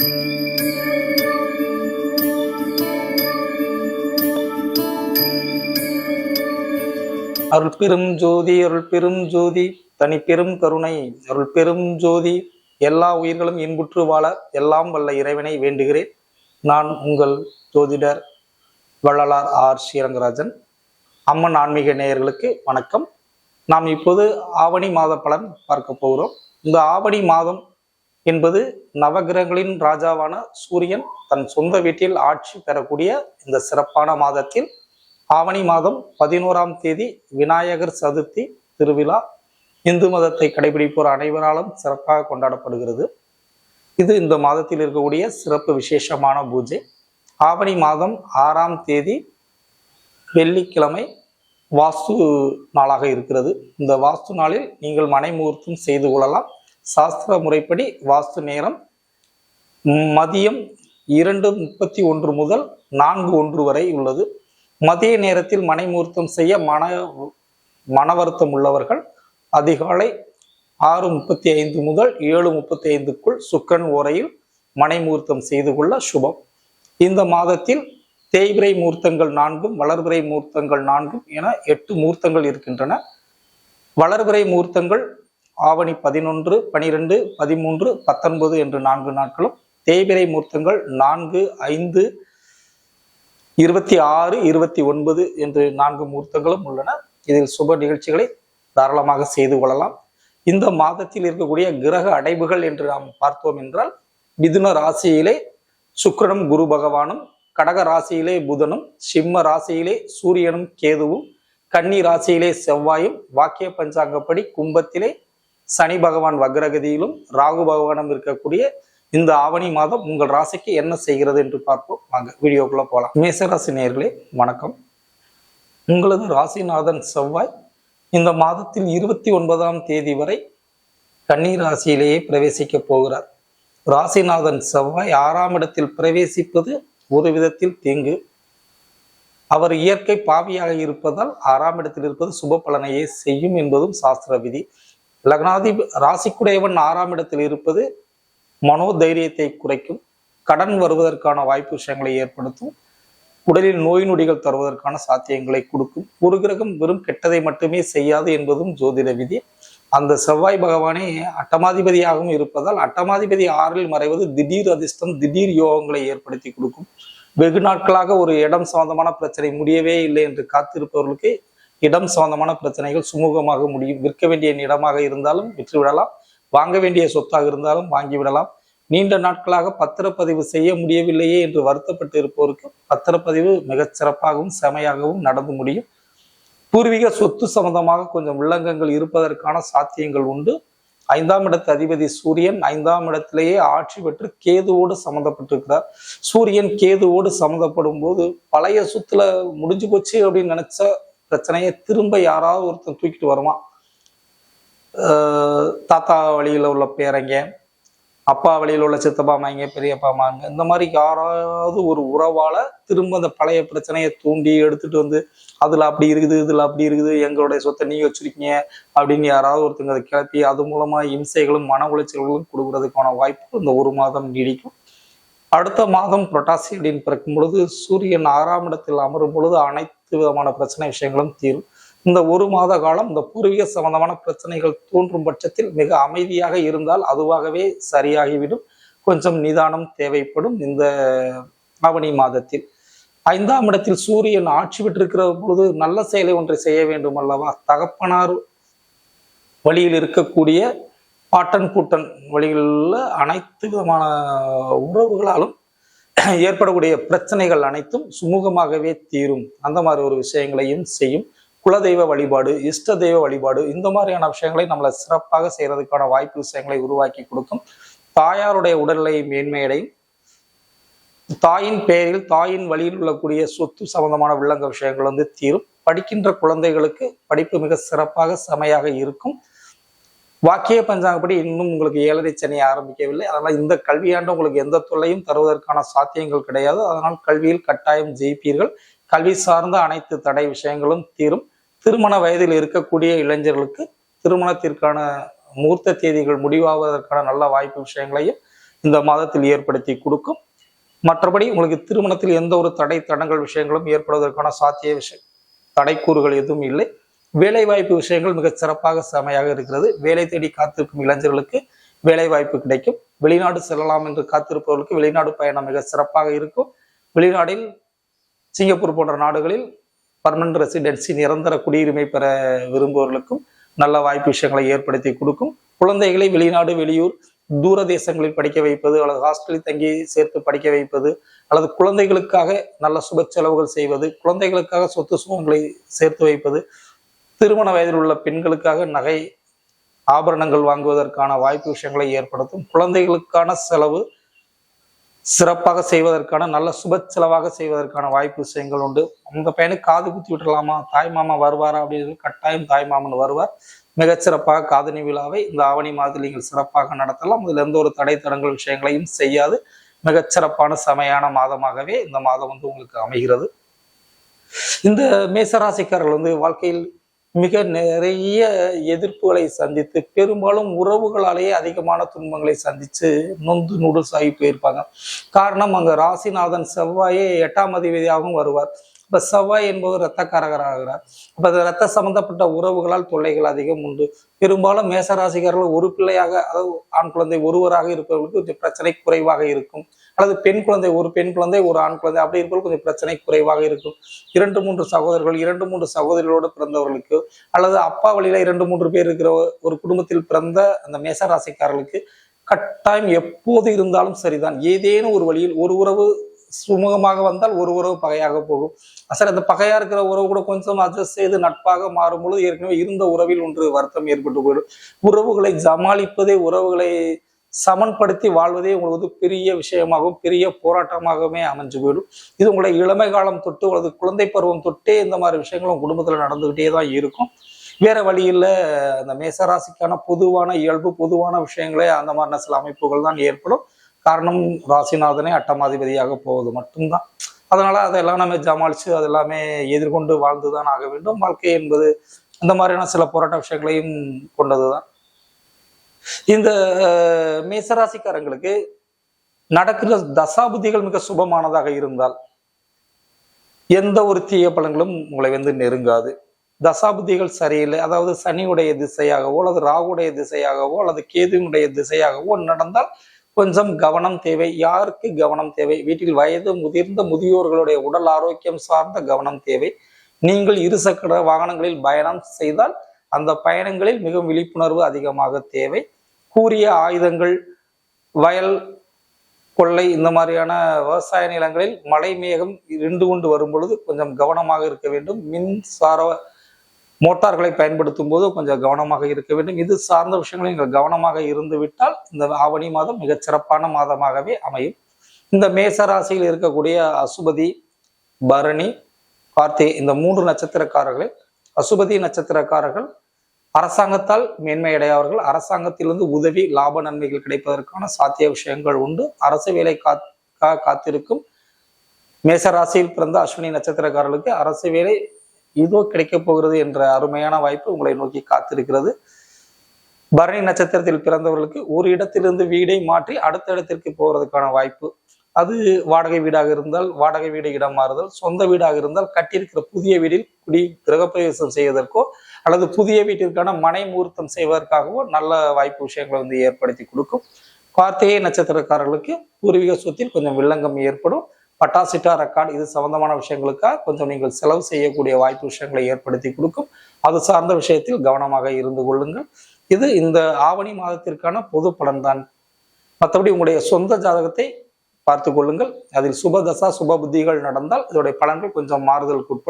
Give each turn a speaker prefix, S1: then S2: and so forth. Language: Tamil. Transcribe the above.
S1: அருள் பெரும் ஜோதி அருள் பெரும் ஜோதி தனி பெரும் கருணை. அருள் பெரும் ஜோதி எல்லா உயிர்களும் இன்புற்று வாழ எல்லாம் வல்ல இறைவனை வேண்டுகிறேன். நான் உங்கள் ஜோதிடர் வள்ளலார் ஆர். ஸ்ரீரங்கராஜன். அம்மன் ஆன்மீக நேயர்களுக்கு வணக்கம். நாம் இப்போது ஆவணி மாத பலன் பார்க்க போகிறோம். இந்த ஆவணி மாதம் என்பது நவகிரகங்களின் ராஜாவான சூரியன் தன் சொந்த வீட்டில் ஆட்சி பெறக்கூடிய இந்த சிறப்பான மாதத்தில் ஆவணி மாதம் பதினோராம் தேதி விநாயகர் சதுர்த்தி திருவிழா இந்து மதத்தை கடைபிடிப்போர் அனைவராலும் சிறப்பாக கொண்டாடப்படுகிறது. இது இந்த மாதத்தில் இருக்கக்கூடிய சிறப்பு விசேஷமான பூஜை. ஆவணி மாதம் ஆறாம் தேதி வெள்ளிக்கிழமை வாஸ்து நாளாக இருக்கிறது. இந்த வாஸ்து நாளில் நீங்கள் மனை முகூர்த்தம் செய்து கொள்ளலாம். சாஸ்திர முறைப்படி வாஸ்து நேரம் மதியம் இரண்டு முப்பத்தி ஒன்று முதல் நான்கு ஒன்று வரை உள்ளது. மதிய நேரத்தில் மனைமூர்த்தம் செய்ய மன மன வருத்தம் உள்ளவர்கள் அதிகாலை ஆறு முப்பத்தி ஐந்து முதல் ஏழு முப்பத்தி ஐந்துக்குள் சுக்கன் ஓரையில் மனைமூர்த்தம் செய்து கொள்ள சுபம். இந்த மாதத்தில் தேய்பிரை மூர்த்தங்கள் நான்கும் வளர்பிறை மூர்த்தங்கள் நான்கும் என எட்டு மூர்த்தங்கள் இருக்கின்றன. வளர்பிறை மூர்த்தங்கள் ஆவணி பதினொன்று பனிரெண்டு பதிமூன்று பத்தொன்பது என்று நான்கு நாட்களும் தேய்பிரை மூர்த்தங்கள் நான்கு ஐந்து இருபத்தி ஆறு இருபத்தி ஒன்பது என்று நான்கு மூர்த்தங்களும் உள்ளன. இதில் சுப நிகழ்ச்சிகளை தாராளமாக செய்து கொள்ளலாம். இந்த மாதத்தில் இருக்கக்கூடிய கிரக அடைவுகள் என்று நாம் பார்த்தோம் என்றால் மிதுன ராசியிலே சுக்கரனும் குரு பகவானும் கடக ராசியிலே புதனும் சிம்ம ராசியிலே சூரியனும் கேதுவும் கன்னி ராசியிலே செவ்வாயும் வாக்கிய பஞ்சாங்கப்படி கும்பத்திலே சனி பகவான் வக்ரகதியிலும் ராகு பகவானும் இருக்கக்கூடிய இந்த ஆவணி மாதம் உங்கள் ராசிக்கு என்ன செய்கிறது என்று பார்ப்போம். வாங்க வீடியோக்குள்ள போகலாம் மேசராசி நேர்களே வணக்கம். உங்களது ராசிநாதன் செவ்வாய் இந்த மாதத்தில் இருபத்தி ஒன்பதாம் தேதி வரை கன்னி ராசியிலேயே பிரவேசிக்க போகிறார். ராசிநாதன் செவ்வாய் ஆறாம் இடத்தில் பிரவேசிப்பது ஒரு விதத்தில் தீங்கு. அவர் இயற்கை பாவியாக இருப்பதால் ஆறாம் இடத்தில் இருப்பது சுப பலனையே செய்யும் என்பதும் சாஸ்திர விதி. லக்னாதி ராசிக்குடையவன் ஆறாம் இடத்தில் இருப்பது மனோதைரியத்தை குறைக்கும் கடன் வருவதற்கான வாய்ப்பு விஷயங்களை ஏற்படுத்தும் உடலில் நோய் நொடிகள் தருவதற்கான சாத்தியங்களை கொடுக்கும். ஒரு கிரகம் வெறும் கெட்டதை மட்டுமே செய்யாது என்பதும் ஜோதிட விதி. அந்த செவ்வாய் பகவானே அட்டமாதிபதியாகவும் இருப்பதால் அட்டமாதிபதி ஆறில் மறைவது திடீர் அதிர்ஷ்டம் திடீர் யோகங்களை ஏற்படுத்தி கொடுக்கும். வெகு நாட்களாக ஒரு இடம் சம்பந்தமான பிரச்சனை முடியவே இல்லை என்று காத்திருப்பவர்களுக்கு இடம் சம்பந்தமான பிரச்சனைகள் சுமூகமாக முடியும். விற்க வேண்டிய இடமாக இருந்தாலும் விற்றுவிடலாம். வாங்க வேண்டிய சொத்தாக இருந்தாலும் வாங்கிவிடலாம். நீண்ட நாட்களாக பத்திரப்பதிவு செய்ய முடியவில்லையே என்று வருத்தப்பட்டு இருப்போருக்கு பத்திரப்பதிவு மிகச் சிறப்பாகவும் செமையாகவும் நடந்து முடியும். பூர்வீக சொத்து சம்பந்தமாக கொஞ்சம் உள்ளங்கங்கள் இருப்பதற்கான சாத்தியங்கள் உண்டு. ஐந்தாம் இடத்து அதிபதி சூரியன் ஐந்தாம் இடத்திலேயே ஆட்சி பெற்று கேதுவோடு சம்மந்தப்பட்டிருக்கிறார் சூரியன் கேதுவோடு சம்மந்தப்படும் போது பழைய சொத்துல முடிஞ்சு போச்சு அப்படின்னு நினைச்ச பிரச்சனையை திரும்ப யாராவது ஒருத்தன் தூக்கிட்டு வருவான். தாத்தா வழியில் உள்ள பேரங்க அப்பா வழியில் உள்ள சித்தப்பா மாங்க பெரியப்பா மாங்க இந்த மாதிரி யாராவது ஒரு உறவால திரும்ப அந்த பழைய பிரச்சனையை தூண்டி எடுத்துட்டு வந்து அதுல அப்படி இருக்குது இதுல அப்படி இருக்குது எங்களுடைய சொத்தை நீங்க வச்சிருக்கீங்க அப்படின்னு யாராவது ஒருத்தங்க அதை கிளப்பி அது மூலமா இம்சைகளும் மன உளைச்சல்களும் கொடுக்கறதுக்கான வாய்ப்பு இந்த ஒரு மாதம் நீடிக்கும். அடுத்த மாதம் புரட்டாசி அப்படின்னு பிறக்கும் பொழுது சூரியன் ஆறாம் இடத்தில் அமரும் பொழுது அனைத்து விதமான பிரச்சனை விஷயங்களும் தீரும். இந்த ஒரு மாத காலம் இந்த பூர்வீக சம்பந்தமான பிரச்சனைகள் தோன்றும் பட்சத்தில் மிக அமைதியாக இருந்தால் அதுவாகவே சரியாகிவிடும். கொஞ்சம் நிதானம் தேவைப்படும் இந்த ஆவணி மாதத்தில். ஐந்தாம் இடத்தில் சூரியன் ஆட்சி பெற்றிருக்கிற பொழுது நல்ல செயலை ஒன்றை செய்ய வேண்டும் அல்லவா? தகப்பனார் வழியில் இருக்கக்கூடிய பாட்டன் கூட்டன் வழிகளில் உள்ள அனைத்து விதமான உறவுகளாலும் ஏற்படக்கூடிய பிரச்சனைகள் அனைத்தும் சுமூகமாகவே தீரும். அந்த மாதிரி ஒரு விஷயங்களையும் செய்யும். குலதெய்வ வழிபாடு இஷ்ட தெய்வ வழிபாடு இந்த மாதிரியான விஷயங்களை நம்மளை சிறப்பாக செய்யறதுக்கான வாய்ப்பு விஷயங்களை உருவாக்கி கொடுக்கும். தாயாருடைய உடல்நிலை மேன்மையடையும். தாயின் பெயரில் தாயின் வழியில் உள்ளக்கூடிய சொத்து சம்பந்தமான வில்லங்க விஷயங்கள் வந்து தீரும். படிக்கின்ற குழந்தைகளுக்கு படிப்பு மிக சிறப்பாக செமையாக இருக்கும். வாக்கிய பஞ்சாங்கப்படி இன்னும் உங்களுக்கு ஏழரை சனி ஆரம்பிக்கவில்லை. அதனால் இந்த கல்வியாண்டு உங்களுக்கு எந்த தொல்லையும் தருவதற்கான சாத்தியங்கள் கிடையாது. அதனால் கல்வியில் கட்டாயம் ஜெயிப்பீர்கள். கல்வி சார்ந்த அனைத்து தடை விஷயங்களும் தீரும். திருமண வயதில் இருக்கக்கூடிய இளைஞர்களுக்கு திருமணத்திற்கான மூர்த்த தேதிகள் முடிவாவதற்கான நல்ல வாய்ப்பு விஷயங்களையும் இந்த மாதத்தில் ஏற்படுத்தி கொடுக்கும். மற்றபடி உங்களுக்கு திருமணத்தில் எந்த ஒரு தடை தடங்கள் விஷயங்களும் ஏற்படுவதற்கான சாத்திய விஷயம் தடைக்கூறுகள் எதுவும் இல்லை. வேலை வாய்ப்பு விஷயங்கள் மிக சிறப்பாக செமையாக இருக்கிறது. வேலை தேடி காத்திருக்கும் இளைஞர்களுக்கு வேலை வாய்ப்பு கிடைக்கும். வெளிநாடு செல்லலாம் என்று காத்திருப்பவர்களுக்கு வெளிநாடு பயணம் மிக சிறப்பாக இருக்கும். வெளிநாட்டில் சிங்கப்பூர் போன்ற நாடுகளில் பர்மனன்ட் ரெசிடென்சி நிரந்தர குடியுரிமை பெற விரும்புவர்களுக்கும் நல்ல வாய்ப்பு விஷயங்களை ஏற்படுத்தி கொடுக்கும். குழந்தைகளை வெளிநாடு வெளியூர் தூர தேசங்களில் படிக்க வைப்பது அல்லது ஹாஸ்டலில் தங்கி சேர்த்து படிக்க வைப்பது அல்லது குழந்தைகளுக்காக நல்ல சுப செலவுகள் செய்வது குழந்தைகளுக்காக சொத்து சுகங்களை சேர்த்து வைப்பது திருமண வயதில் உள்ள பெண்களுக்காக நகை ஆபரணங்கள் வாங்குவதற்கான வாய்ப்பு விஷயங்களை ஏற்படுத்தும். குழந்தைகளுக்கான செலவு சிறப்பாக செய்வதற்கான நல்ல சுப செலவாக செய்வதற்கான வாய்ப்பு விஷயங்கள் உண்டு. அந்த பையனுக்கு காது குத்தி விட்டுறலாமா தாய் மாமா வருவாரா அப்படின்னு கட்டாயம் தாய் மாமன் வருவார். மிகச்சிறப்பாக காதணி விழாவை இந்த ஆவணி மாதத்தில் நீங்கள் சிறப்பாக நடத்தலாம். இதுல எந்த ஒரு தடை தடங்கள் விஷயங்களையும் செய்யாது. மிகச்சிறப்பான செமையான மாதமாகவே இந்த மாதம் வந்து உங்களுக்கு அமைகிறது. இந்த மேசராசிக்காரர்கள் வந்து வாழ்க்கையில் மிக நிறைய எதிர்ப்புகளை சந்தித்து பெரும்பாலும் உறவுகளாலேயே அதிகமான துன்பங்களை சந்திச்சு நொந்து நூடுல்ஸ் ஆகி போயிருப்பாங்க. காரணம் அங்க ராசிநாதன் செவ்வாயே எட்டாம் அதிபதியாகவும் வருவார். இப்ப செவ்வாய் என்பது இரத்தக்காரகராகிறார். அப்ப அந்த ரத்த சம்பந்தப்பட்ட உறவுகளால் தொல்லைகள் அதிகம் உண்டு. பெரும்பாலும் மேசராசிகாரர்கள் ஒரு பிள்ளையாக அதாவது ஆண் குழந்தை ஒருவராக இருப்பவர்களுக்கு கொஞ்சம் பிரச்சனை குறைவாக இருக்கும். அல்லது பெண் குழந்தை ஒரு பெண் குழந்தை ஒரு ஆண் குழந்தை அப்படி இருப்பவர்கள் கொஞ்சம் பிரச்சனை குறைவாக இருக்கும். இரண்டு மூன்று சகோதரர்கள் இரண்டு மூன்று சகோதரிகளோடு பிறந்தவர்களுக்கு அல்லது அப்பா வழியில இரண்டு மூன்று பேர் இருக்கிற ஒரு குடும்பத்தில் பிறந்த அந்த மேசராசிக்காரர்களுக்கு கட்டாயம் எப்போது இருந்தாலும் சரிதான். ஏதேனும் ஒரு வழியில் ஒரு உறவு சுமூகமாக வந்தால் ஒரு உறவு பகையாக போகும். சரி அந்த பகையா இருக்கிற உறவு கூட கொஞ்சம் அட்ஜஸ்ட் செய்து நட்பாக மாறும் பொழுது ஏற்கனவே இருந்த உறவில் ஒன்று வருத்தம் ஏற்பட்டு போயிடும். உறவுகளை சமாளிப்பதே உறவுகளை சமன்படுத்தி வாழ்வதே உங்களுக்கு பெரிய விஷயமாகவும் பெரிய போராட்டமாகவுமே அமைஞ்சு போயிடும். இது உங்களை இளமை காலம் தொட்டு அல்லது குழந்தை பருவம் தொட்டே இந்த மாதிரி விஷயங்களும் குடும்பத்துல நடந்துகிட்டே தான் இருக்கும். வேற வழியில் அந்த மேசராசிக்கான பொதுவான இயல்பு பொதுவான விஷயங்களே அந்த மாதிரி சில அமைப்புகள் தான் ஏற்படும். காரணம் ராசிநாதனே அட்டமாதிபதியாக போவது மட்டும்தான். அதனால அதெல்லாம் நம்ம ஜமாளித்து அதெல்லாமே எதிர்கொண்டு வாழ்ந்துதான் ஆக வேண்டும். வாழ்க்கை என்பது அந்த மாதிரியான சில போராட்ட விஷயங்களையும் கொண்டதுதான். இந்த மேசராசிக்காரங்களுக்கு நடக்கிற தசாபுதிகள் மிக சுபமானதாக இருந்தால் எந்த ஒரு தீய பலன்களும் உங்களை வந்து நெருங்காது. தசாபுத்திகள் சரியில்லை. அதாவது சனியுடைய திசையாகவோ அல்லது ராகுடைய திசையாகவோ அல்லது கேதுவினுடைய திசையாகவோ நடந்தால் கொஞ்சம் கவனம் தேவை யாருக்கு கவனம் தேவை? வீட்டில் வயது முதிர்ந்த முதியோர்களுடைய உடல் ஆரோக்கியம் சார்ந்த கவனம் தேவை. நீங்கள் இருசக்கர வாகனங்களில் பயணம் செய்தால் அந்த பயணங்களில் மிகவும் விழிப்புணர்வு அதிகமாக தேவை. கூறிய ஆயுதங்கள் வயல் கொள்ளை இந்த மாதிரியான விவசாய நிலங்களில் மழை மேகம் இருந்து கொண்டு வரும் பொழுது கொஞ்சம் கவனமாக இருக்க வேண்டும். மின்சார மோட்டார்களை பயன்படுத்தும் போது கொஞ்சம் கவனமாக இருக்க வேண்டும். இது சார்ந்த விஷயங்களில் நீங்கள் கவனமாக இருந்து விட்டால் இந்த ஆவணி மாதம் மிகச் சிறப்பான மாதமாகவே அமையும். இந்த மேச ராசியில் இருக்கக்கூடிய அசுபதி பரணி கார்த்திகை இந்த மூன்று நட்சத்திரக்காரர்களில் அசுபதி நட்சத்திரக்காரர்கள் அரசாங்கத்தால் மேன்மையடையவர்கள் அரசாங்கத்திலிருந்து உதவி லாப நன்மைகள் கிடைப்பதற்கான சாத்திய விஷயங்கள் உண்டு. அரசு வேலை கா- காத்திருக்கும். மேச ராசியில் பிறந்த அஸ்வினி நட்சத்திரக்காரர்களுக்கு அரசு வேலை இதோ கிடைக்கப் போகிறது என்ற அருமையான வாய்ப்பு உங்களை நோக்கி காத்திருக்கிறது. பரணி நட்சத்திரத்தில் பிறந்தவர்களுக்கு ஒரு இடத்திலிருந்து வீடை மாற்றி அடுத்த இடத்திற்கு போகிறதுக்கான வாய்ப்பு. அது வாடகை வீடாக இருந்தால் வாடகை வீடு இடம் மாறுதல். சொந்த வீடாக இருந்தால் கட்டியிருக்கிற புதிய வீட்டில் குடி கிரகப்பிரவேசம் செய்வதற்கோ அல்லது புதிய வீட்டிற்கான மனை முகூர்த்தம் செய்வதற்காகவோ நல்ல வாய்ப்பு விஷயங்களை வந்து ஏற்படுத்தி கொடுக்கும். கார்த்திகை நட்சத்திரக்காரர்களுக்கு பூர்வீக சொத்தில் கொஞ்சம் வில்லங்கம் ஏற்படும். பட்டாசிட்டா ரெக்கார்டு இது சம்பந்தமான விஷயங்களுக்காக கொஞ்சம் நீங்கள் செலவு செய்யக்கூடிய வாய்ப்பு விஷயங்களை ஏற்படுத்தி கொடுக்கும். அது சார்ந்த விஷயத்தில் கவனமாக இருந்து கொள்ளுங்கள். இது இந்த ஆவணி மாதத்திற்கான பொது பலன்தான். மற்றபடி உங்களுடைய சொந்த ஜாதகத்தை பார்த்து கொள்ளுங்கள். அதில் சுப தசா சுப புத்திகள் நடந்தால் இதோடைய பலன்கள் கொஞ்சம் மாறுதலுக்கு உட்படும்.